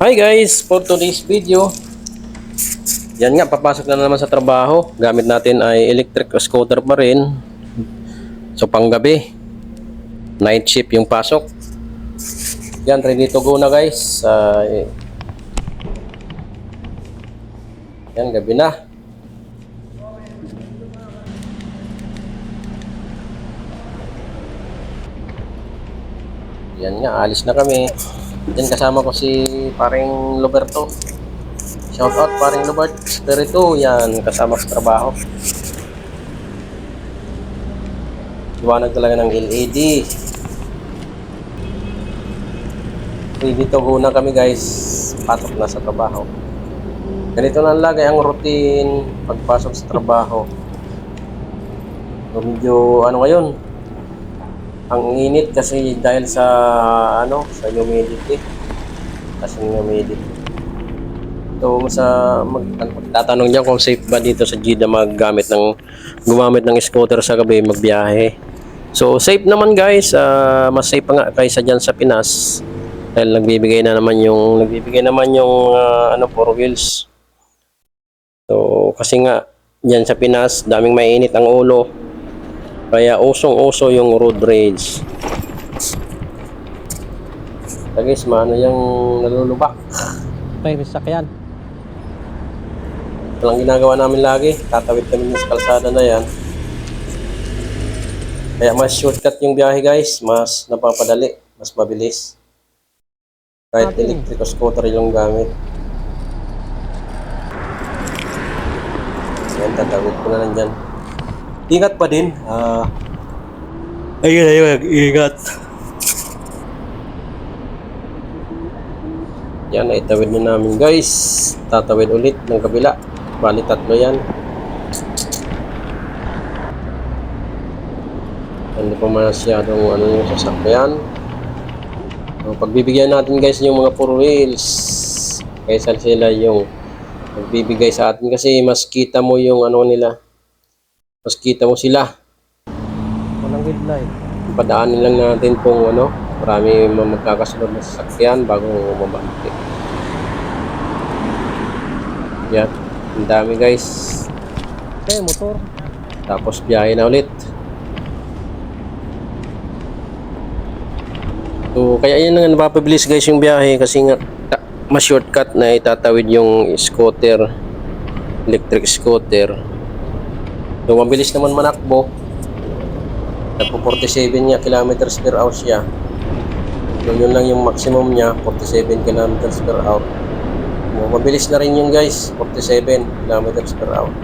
Hi guys, for today's video Yan nga, papasok na naman sa trabaho. Gamit natin ay electric scooter pa rin. So panggabi Night shift yung pasok. Yan, ready to go na guys. Eh. Yan, gabi na. Yan nga, alis na kami. Yan kasama ko si paring Roberto. Shout out paring Robert. Spirito, yan kasama sa trabaho. Liwanag talaga ng LED. Ready to go na kami guys. Patok na sa trabaho. Ganito na lagi ang routine pagpasok sa trabaho. So, medyo ano ngayon, ang init kasi dahil sa ano sa humidity kasi humidity so sa mag, tatanong niya kung safe ba dito sa Jeddah maggamit ng gumamit ng scooter sa gabi magbiyahe. So safe naman guys. Ah, mas safe pa nga kaysa dyan sa Pinas. Dahil nagbibigay na naman yung nagbibigay naman yung ah, ano four wheels. So kasi nga dyan sa Pinas daming mainit ang ulo. Kaya usong-uso yung road rage. Guys, maano yung nalulubak. May sakyan. Ito lang ginagawa namin lagi. Tatawid kami sa kalsada na yan. Kaya mas shortcut yung biyahe guys. Mas napapadali. Mas mabilis. Kahit Okay. electric scooter yung gamit. Yan, tatawid ko na lang dyan. Ingat pa din. Ah, ayun, ayun, ingat. Yan, naitawid na namin guys. Tatawid ulit ng kabila. Bali tatlo yan. Hindi pa masyadong ano yung sasakyan. So, pagbibigyan natin guys yung mga four wheels. Kaysa sila yung magbibigay sa atin kasi mas kita mo yung ano nila. Mas kita mo sila. Walang red light. Padaanin lang natin kung ano, marami magkakasunod na sasakyan bago mabante. Yan. Ang dami guys. Okay, motor. Tapos biyahe na ulit. So, kaya yan nga napapabilis guys yung biyahe kasi nga ta- mas shortcut na itatawid yung scooter, electric scooter. So, mabilis naman manakbo. Nagpo 47 niya kilometers per hour siya. So, yun lang yung maximum niya, 47 kilometers per hour. Mabilis na rin yung guys, 47 kilometers per hour.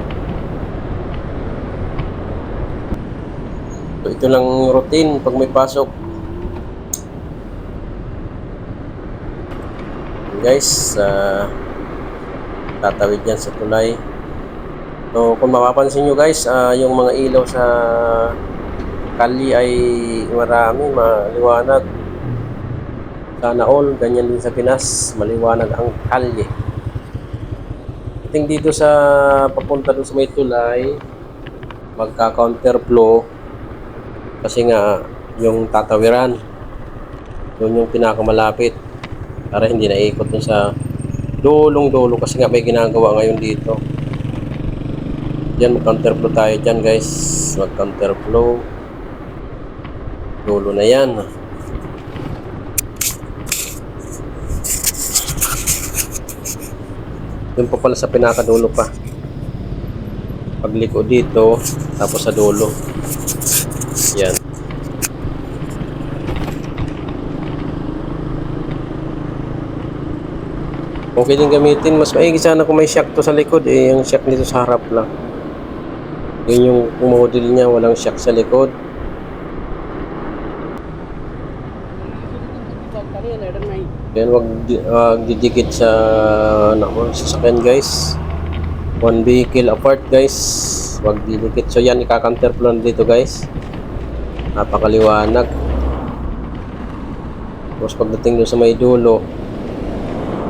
So, ito lang routine pag may pasok. Guys, ah, tatawid yan sa tulay. So, kung mapapansin nyo guys, ah, yung mga ilaw sa kali ay marami, maliwanag. Sana all, ganyan din sa Pinas, maliwanag ang kalye. Ating dito sa papunta doon sa may tulay, magka-counter flow kasi nga yung tatawiran yun yung pinakamalapit para hindi naikot dun sa dulong dulo kasi nga may ginagawa ngayon dito. Yan mag counter tayo dyan guys. Mag counter flow. Dulo na yan dun pa pala sa pinakadulo pa pagliko dito tapos sa dulo yan Okay din gamitin. Mas maigi sana kung may shock to sa likod eh. Yung shock nito sa harap lang. Yun yung model niya. Walang shock sa likod. Yan wag, wag didikit sa ano, sasakyan guys. One vehicle apart guys. Wag didikit. So yan na dito guys. Napakaliwanag. Tapos pagdating doon sa may dulo,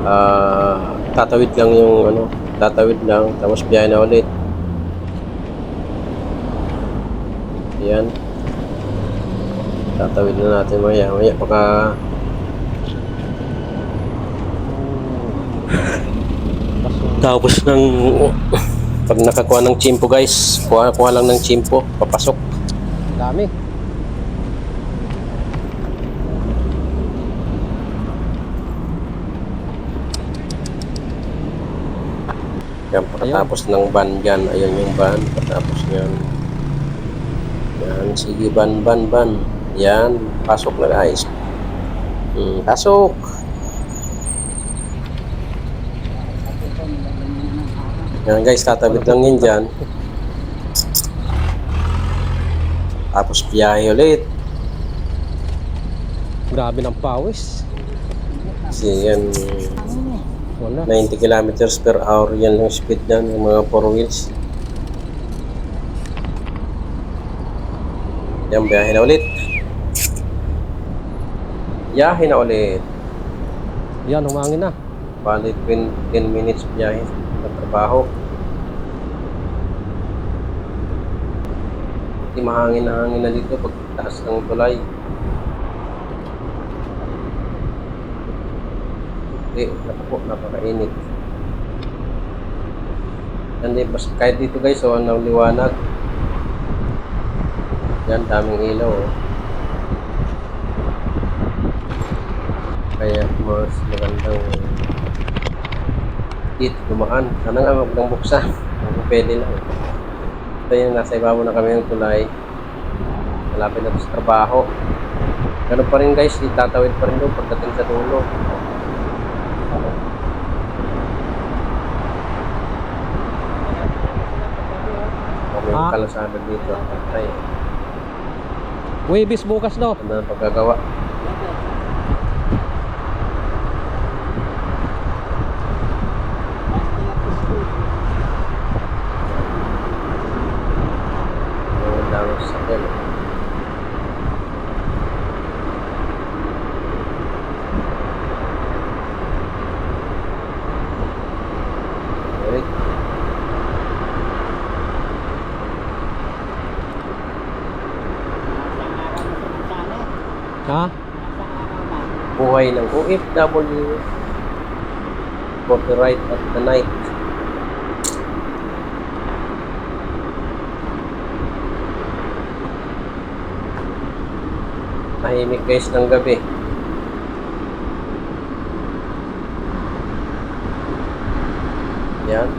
ah tatawid lang yung ano, tatawid lang tapos biyahe na ulit. Yan. Tatawid na natin maya. Maya baka Tapos ng pag nakakuha ng chimpo guys, kuha, kuha lang ng chimpo, papasok. Dami. Yan, pagkatapos ng ban dyan, ayun yung ban, pagkatapos yan. Yan, sige ban, ban, ban. Yan, pasok na guys. Hmm, pasok. Yan guys, tatabit lang yun dyan. Tapos biyahe ulit. Grabe ng pawis. Kasi yan, Wala. 90 kilometers per hour yan yung speed yan, yung mga four wheels. Yan, biyahe na ulit. Biyahe na ulit. Yan, humangin na. Bali, 10 10 minutes biyahe sa trabaho. Hindi mahangin na hangin na dito pag taas ng tulay. Hindi, naku po, napakainit. Hindi, bas, kahit dito guys, oh, ang liwanag. Yan, daming ilaw. Oh. Kaya mas magandang dito dumaan. Sana nga wag nang buksan. Kung pwede lang. Ito yung nasa ibabaw na kami ng tulay. Malapit na sa trabaho. Ganun pa rin guys, itatawid pa rin doon pagdating sa dulo. Kami yung Ah. kalasada dito. Ay, Webis bukas daw. ano na paggagawa. Ang dami sa sakyan. Okay. Ha? Buhay ng OFW copyright at the night. Tahimik guys ng gabi yan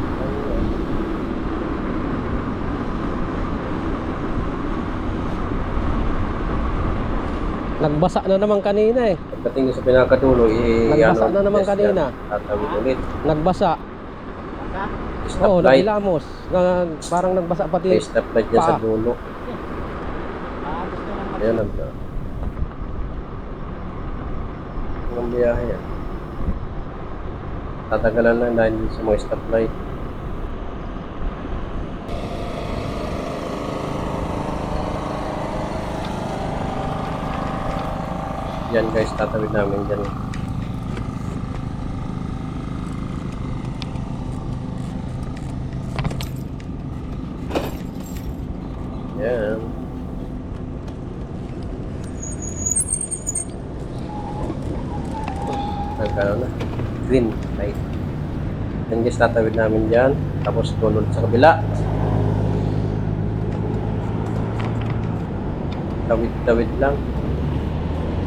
Nagbasa na naman kanina eh. pagdating sa pinakadulo i Nagbasa ano, na naman yes, kanina. tatawid ulit Nagbasa. stop Oo, light naghilamos. Na, parang nagbasa pati. may stop light dyan sa dulo Ayan ang ang biyahe yan. Tatagalan na dahil sa mga stoplight. Yan guys, tatawid namin dyan. Yan. Nagkano na? Green light. Yan guys, tatawid namin dyan. Tapos tulod sa kabila. Tawid-tawid lang.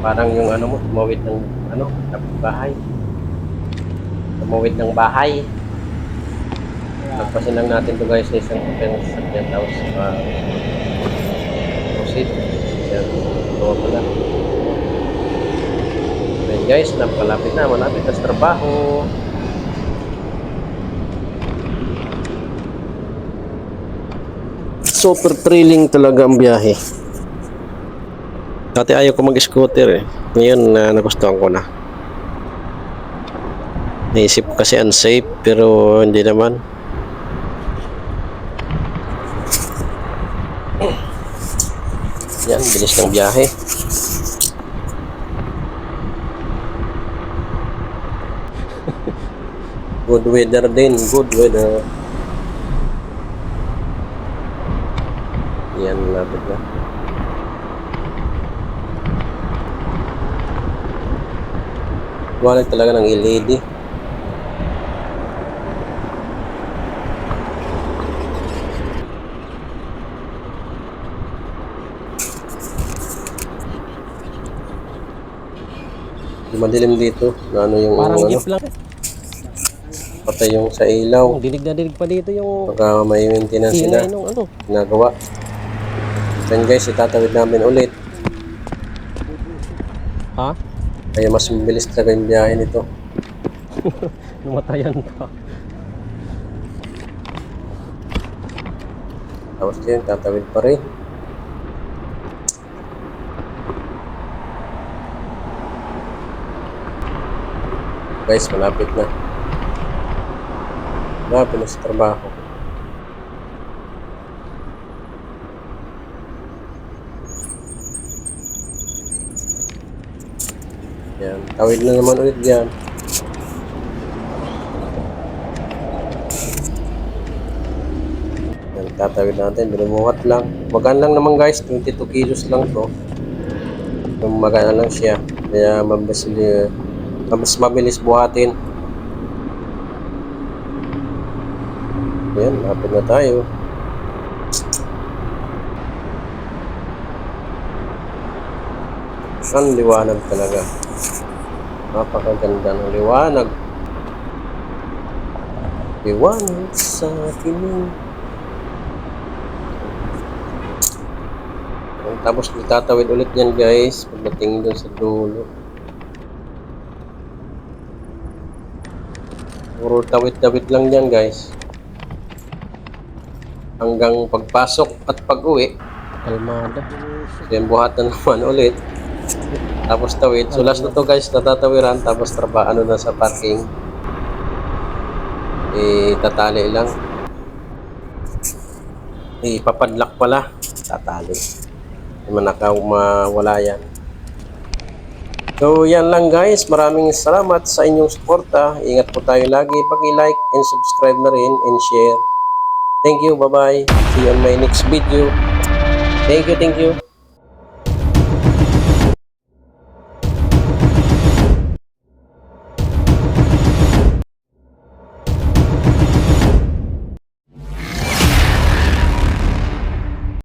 Parang yung ano mo, tumawid ng ano, bahay. Tumawid ng bahay. Nagpasin lang natin to guys sa isang open sakyan tapos uh, proceed. Yan, tuwa pala. Ayan guys, napalapit na, malapit na sa trabaho. Super thrilling talaga ang biyahe. Dati ayaw ko mag-scooter eh. Ngayon na nagustuhan ko na. Naisip ko kasi unsafe pero hindi naman. Yan, bilis ng biyahe. Good weather din, good weather. Yan, lapit na. Wallet talaga ng LED. Madilim dito. Ano yung Parang ano? lang. Patay yung sa ilaw. Dinig na dinig pa dito yung Pagka may maintenance sila, singay nung ano. ginagawa. So guys, itatawid namin ulit. Ha? Kaya mas mabilis talaga yung biyahe nito. Lumatayan pa. Tapos yun, tatawid pa rin. Guys, malapit na. Malapit na sa trabaho. Yan, tawid na naman ulit yan. Yan, tatawid natin, binumuhat lang. Magaan lang naman guys, 22 kilos lang to. Yung magaan lang siya. Kaya mabilis, mas mabilis buhatin. Yan, lapit na tayo. Ang liwanag talaga. Napakaganda ng liwanag. Liwanag sa akin. Tapos tatawid ulit yan guys pagdating doon sa dulo. Puro tawid-tawid lang yan guys. Hanggang pagpasok at pag-uwi. Kalmada. Then buhatan naman ulit. Tapos tawid. So last na to guys, natatawiran. Tapos traba ano na sa parking. Eh, tatali lang. Eh, papadlock pala. Tatali. Hindi man nakaw mawala yan. So, yan lang guys. Maraming salamat sa inyong suporta. Ingat po tayo lagi. Pag-like and subscribe na rin and share. Thank you. Bye-bye. See you on my next video. Thank you, thank you.